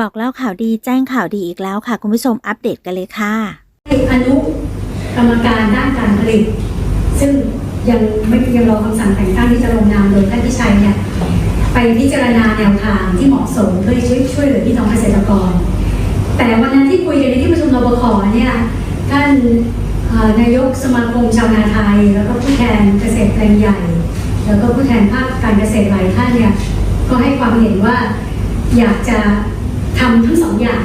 บอกเล่าข่าวดีแจ้งข่าวดีอีกแล้วค่ะ คุณผู้ชมอัปเดตกันเลยค่ะอนุกรรมการด้านการผลิต ซึ่งยังไม่ยังรอคำสั่งแต่งตั้งที่จะลงนามโดยท่านพิชัยเนี่ยไปพิจารณาแนวทางที่เหมาะสมเพื่อช่วยช่วยเหลือพี่น้องเกษตรกร แต่วันนั้นที่คุยกันในที่ประชุมรบขเนี่ยท่านนายกสมาคมชาวนาไทย แล้วก็ผู้แทนเกษตรแปลงใหญ่ แล้วก็ผู้แทนภาคการเกษตรหลายท่านเนี่ยก็ให้ความเห็นว่าอยากจะ ทำทั้งสองอย่าง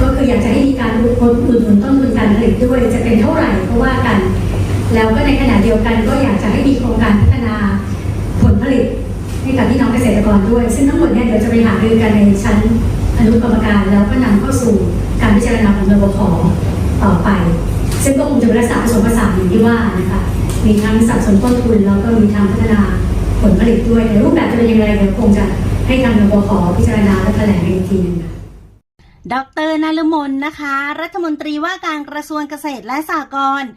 ก็คืออยากจะให้มีการอุดอุดหนุนต้นทุนการผลิตด้วยจะเป็นเท่าไหร่ก็ว่ากัน แล้วก็ในขณะเดียวกันก็อยากจะให้มีโครงการพัฒนาผลผลิตให้กับพี่น้องเกษตรกรด้วย ซึ่งทั้งหมดเนี่ยเดี๋ยวจะไปหารือกันในชั้นอนุกรรมการแล้วก็นำเข้าสู่การพิจารณาของรบขต่อไป ซึ่งก็คงจะเป็นลักษณะผสมผสานอย่างที่ว่านะคะมีทั้งสัดส่วนต้นทุนแล้วก็มีทั้งพัฒนาผลผลิตด้วยแต่รูปแบบจะเป็นยังไงเดี๋ยวคงจะ ให้ทางรบขพิจารณาและแถลงอีกทีหนึงค่ะ ดรนฤมลนะคะ รัฐมนตรีว่าการกระทรวงเกษตรและสหกรณ์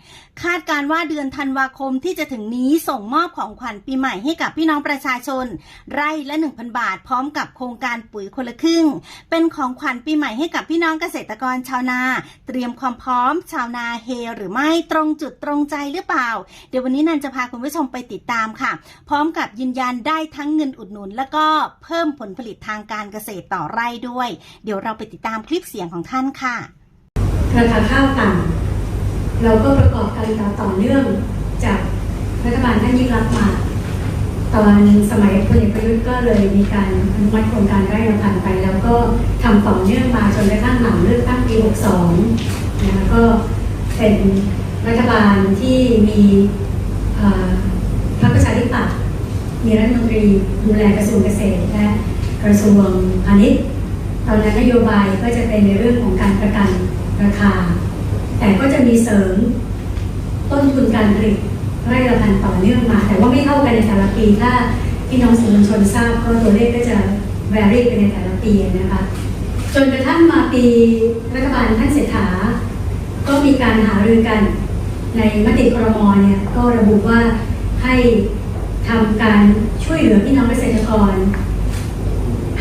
คาดการว่าเดือนธันวาคมที่จะถึงนี้ส่งมอบของขวัญปีใหม่ให้กับพี่น้องประชาชน ไร่ละ 1,000 บาท พร้อมกับโครงการปุ๋ยคนละครึ่ง เป็นของขวัญปีใหม่ให้กับพี่น้องเกษตรกรชาวนา เตรียมความพร้อม ชาวนาเฮหรือไม่ตรงจุดตรงใจหรือเปล่า เดี๋ยววันนี้นันจะพาคุณผู้ชมไปติดตามค่ะ พร้อมกับยืนยันได้ทั้งเงินอุดหนุน แล้วก็เพิ่มผลผลิตทางการเกษตรต่อไร่ด้วย เดี๋ยวเราไปติดตามคลิปเสียงของท่านค่ะ ราคาข้าวต่ำเราก็ประกอบการต่อเนื่องจากรัฐบาลท่านยิ่งรักมาตอนสมัยพลเอกประยุทธ์ก็เลยมีการอนุมัติโครงการไร่ละพันไป แล้วก็ทำต่อเนื่องมาจนกระทั่งหลังเลือกตั้งปี 62 นะก็เป็นรัฐบาลที่มีพรรคประชาธิปัตย์มีรัฐมนตรีดูแลกระทรวงเกษตรและกระทรวงพาณิชย์ ตอนนั้นนโยบายก็จะเป็นในเรื่องของการประกันราคา แต่ก็จะมีเสริมต้นทุนการผลิตไร่ละพันต่อเนื่องมา แต่ว่าไม่เท่ากันในแต่ละปี ถ้าพี่น้องสื่อมวลชนทราบก็ตัวเลขก็จะแวรี่ไปในแต่ละปีนะคะจนกระทั่งมาปีรัฐบาลท่านเศรษฐา ก็มีการหารือกันในมติครมเนี่ยก็ระบุว่าให้ทำการช่วยเหลือพี่น้องเกษตรกร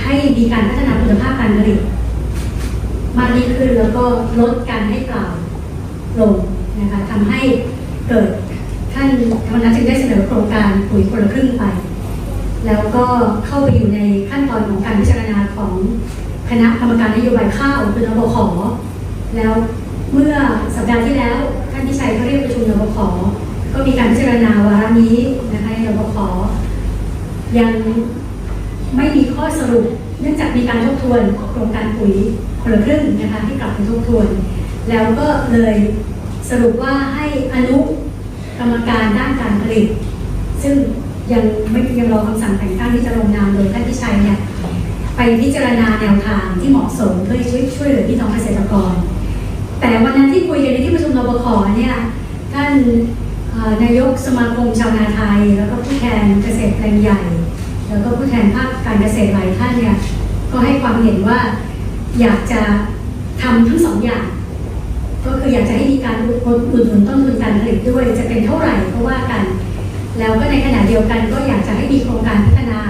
ให้มีการพัฒนาคุณภาพการผลิตมากยิ่งขึ้นแล้วก็ลดการให้เปล่าลงนะคะทำให้เกิดท่านธรรมนัฐจึงได้เสนอโครงการปุ๋ยคนละครึ่งไป แล้วก็เข้าไปอยู่ในขั้นตอนของการพิจารณาของคณะกรรมการนโยบายข้าวคือนบขแล้วเมื่อสัปดาห์ที่แล้วท่านพิชัยเขาเรียกประชุมนบขก็มีการพิจารณาวาระนี้นะคะในนบขยัง ไม่มีข้อสรุป เนื่องจากมีการทบทวนโครงการปุ๋ยคนละครึ่งนะคะที่กลับไปทบทวน แล้วก็เลยสรุปว่าให้อนุกรรมการด้านการผลิต ซึ่งยังไม่ยังรอคำสั่งแต่งตั้งที่จะลงนามโดยท่านพิชัยเนี่ยไปพิจารณาแนวทางที่เหมาะสมเพื่อช่วยช่วยเหลือพี่น้องเกษตรกร แต่วันนั้นที่คุยกันในที่ประชุมรบขเนี่ยท่านนายกสมาคมชาวนาไทย แล้วก็ผู้แทนเกษตรแปลงใหญ่ ทนภาคการเกษตรหลายท่านเนี่ยก็ให้ความเห็นว่าอยากจะทำทั้งสองอย่าง ก็คืออยากจะให้มีการอุดอุดหนุนต้นทุนการผลิตด้วยจะเป็นเท่าไหร่ก็ว่ากัน แล้วก็ในขณะเดียวกันก็อยากจะให้มีโครงการพัฒนา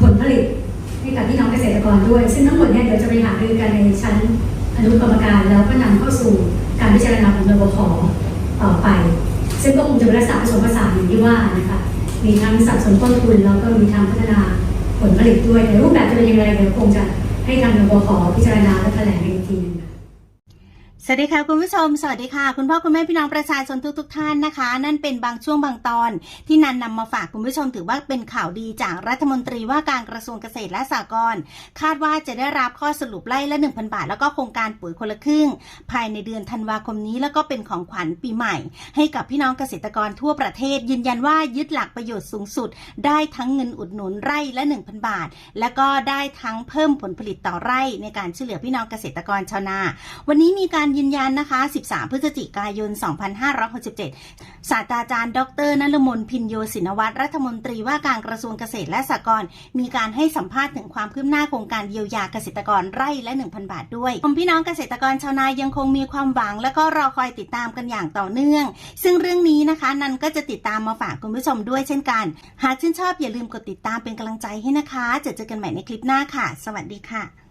ผลผลิตให้กับพี่น้องเกษตรกรด้วย ซึ่งทั้งหมดเนี่ยเดี๋ยวจะไปหารือกันในชั้นอนุกรรมการแล้วก็นำเข้าสู่การพิจารณาของรบขต่อไป ซึ่งก็คงจะเป็นลักษณะผสมผสานอย่างที่ว่านะคะ มีทั้งสัดส่วนต้นทุนแล้วก็มีทั้งพัฒนาผลผลิตด้วยแต่รูปแบบจะเป็นยังไงเดี๋ยวคงจะให้ทางรบขพิจารณาและแถลงอีกทีนึง สวัสดีค่ะ คุณผู้ชม สวัสดีค่ะ คุณพ่อคุณแม่พี่น้องประชาชนทุกๆทท่านนะคะ นั่นเป็นบางช่วงบางตอนที่นันนำมาฝากคุณผู้ชมถือว่าเป็นข่าวดีจากรัฐมนตรีว่าการกระทรวงเกษตรและสหกรณ์คาดว่าจะได้รับข้อสรุปไล่ละ 1,000 บาท แล้วก็โครงการปุ๋ยคนละครึ่ง ภายในเดือนธันวาคมนี้แล้วก็เป็นของขวัญปีใหม่ ให้กับพี่น้องเกษตรกรทั่วประเทศ ยืนยันว่ายึดหลักประโยชน์สูงสุด ได้ทั้งเงินอุดหนุนไร่ละ 1,000 บาท และก็ได้ทั้งเพิ่มผลผลิตต่อไร่ในการช่วยเหลือพี่น้องเกษตรกรชาวนา วันนี้มีการยืนยันนะคะ 13 พฤศจิกายน 2567 ศาสตราจารย์ ดรนฤมลพินโยศินวัตรรัฐมนตรีว่าการกระทรวงเกษตรและสหกรณ์มีการให้สัมภาษณ์ถึงความคืบหน้าโครงการเยียวยาเกษตรกรไร่ละ 1,000 บาทด้วยผมพี่น้องเกษตรกรชาวนายังคงมีความหวัง และก็รอคอยติดตามกันอย่างต่อเนื่อง ซึ่งเรื่องนี้นะคะ นันก็จะติดตามมาฝากคุณผู้ชมด้วยเช่นกัน หากชื่นชอบอย่าลืมกดติดตามเป็นกำลังใจให้นะคะจอเจอกันใหม่ในคลิปหน้าค่ะ สวัสดีค่ะ